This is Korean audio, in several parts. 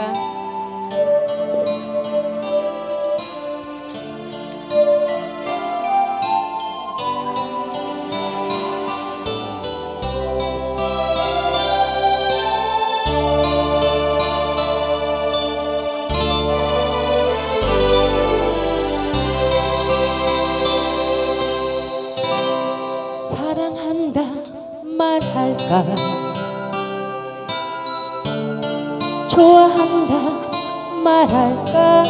하십니까? 사랑한다 말할까 좋아한다 말할까?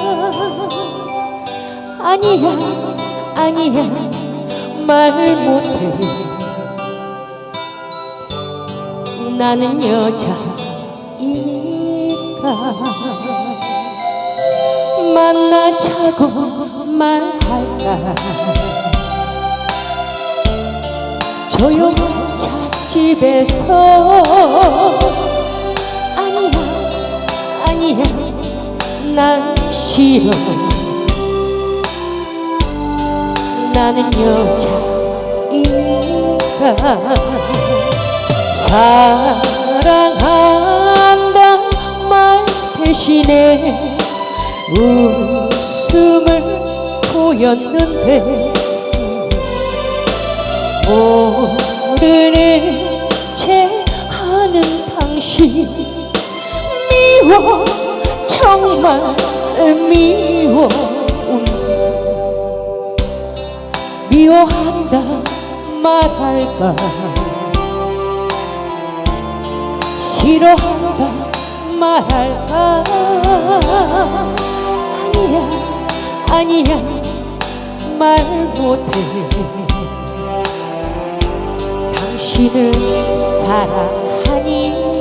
아니야 아니야 말 못해. 나는 여자이니까. 만나자고 말할까? 조용한 찻집에서 난 싫어 나는 여자이니까 사랑한다 말 대신에 웃음을 보였는데 모르는 채 하는 당신 미워 정말 미워. 미워한다 말할까? 싫어한다 말할까? 아니야 아니야 말 못해. 당신을 사랑하니까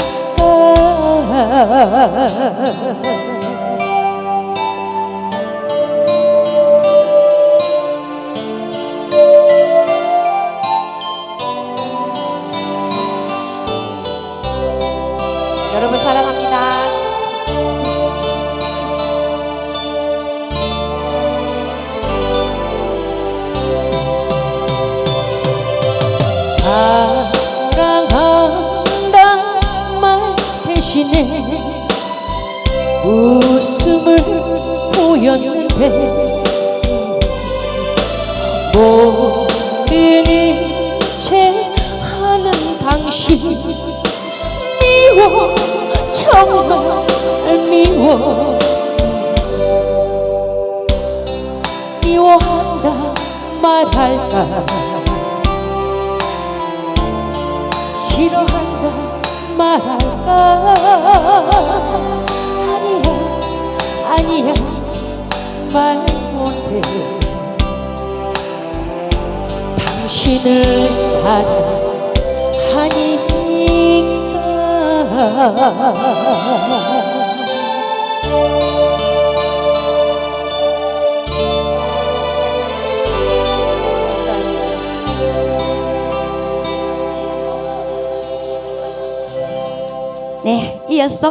여러분 사랑합니다. 사랑한다 말 대신에 웃음을 보였는데 모르는 채 하는 당신 정말 미워 미워한다 말할까? 싫어한다 말할까? 아니야 아니야 말 못해. 당신을 사랑 네, 이어서